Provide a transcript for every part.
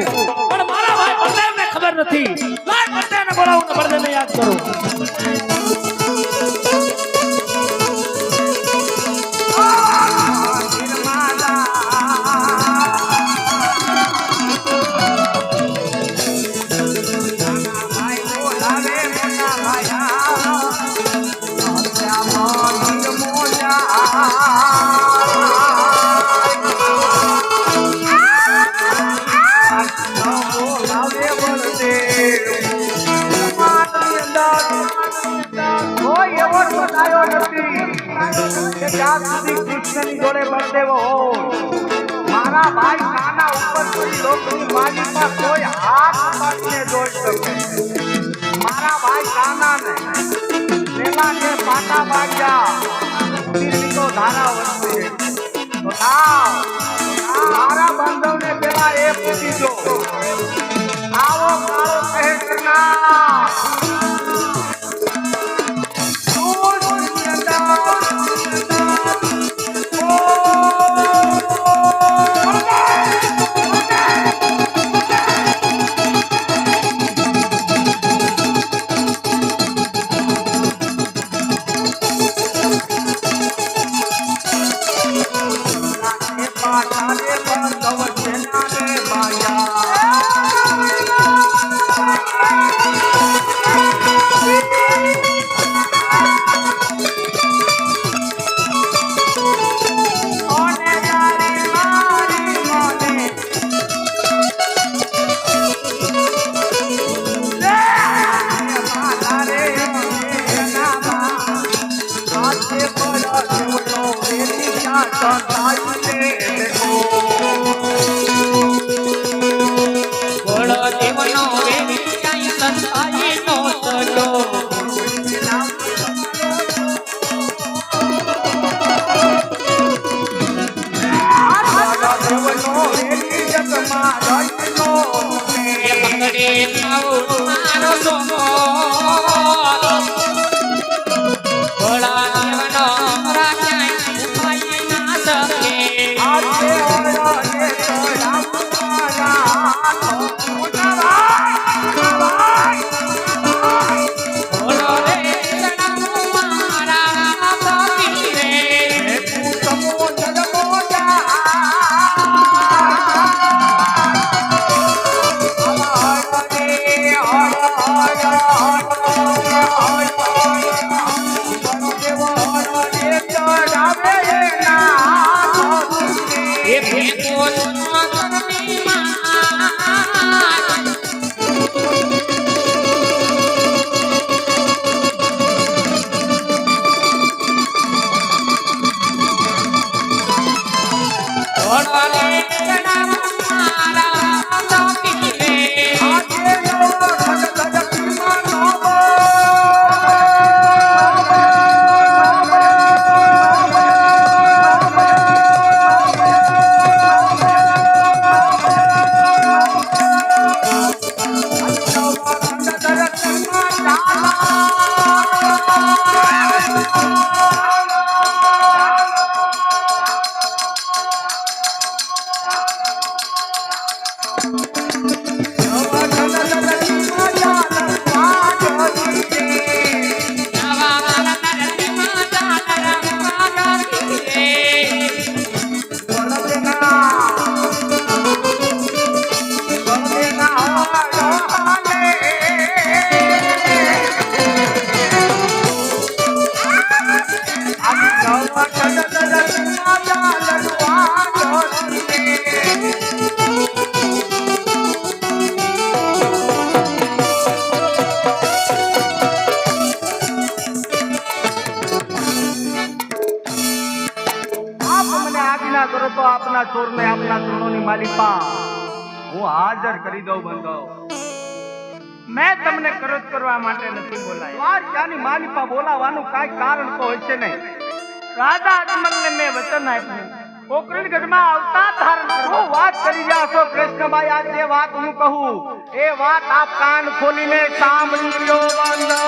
શકું પણ મારા ભાઈ બળદેવને ખબર નથી. લાય બળદેવને બોલાવું ને યાદ કરું. બનાયો નથી. કે ત્યાં સુધી કૃષ્ણની જોડે બળદેવો મારા ભાઈ નાના ઉપર કોઈ લોકની માલિકમાં કોઈ હાથ પાડીને જોઈ શકે. મારા ભાઈ કાનાને પેલા જે પાટા વાગ્યા તો ધારા વધશે તો લાવ, મારા પેલા એ પૂછી દો. આવો કાળો કહેરના কথা શકે આપના ચોરને આપના ચરણોની માલિપા હું હાજર કરી દઉં બંધો. મેં તમને કરજ કરવા માટે નથી બોલાય. વાર ત્યાંની માલિપા બોલાવાનું કાંઈ કારણ તો હોય છે નહીં. રાજા અજમલને મેં વચન આપ્યું. આવતા ધારણ વાત કરી રહ્યા છો કૃષ્ણભાઈ? આ જે વાત હું કહું એ વાત આપ કાન ખોલીને સાંભળી લો બંધો.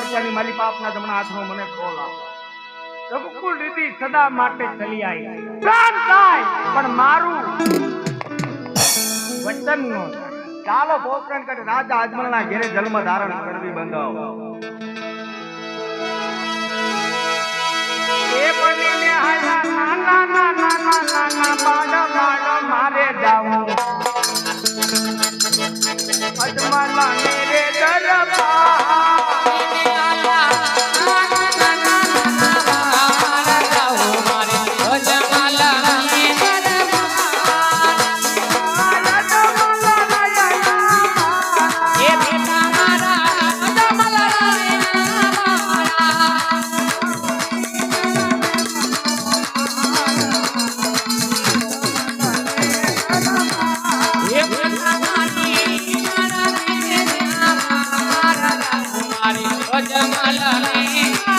વારસાની મારી બાપના જમણા હાથનો મને કોલ આપો. રઘુકુલ રીતિ સદા માટે ચલી આવી પ્રાણ થાય પણ મારું વચન નો ચાલો પોકરણ કરી રાજા અજમલના ઘેરે જન્મ ધારણ કરવી બંધાવો. મારે જાઉં અજમલા મેરે દરબાર મારી ભજન લલી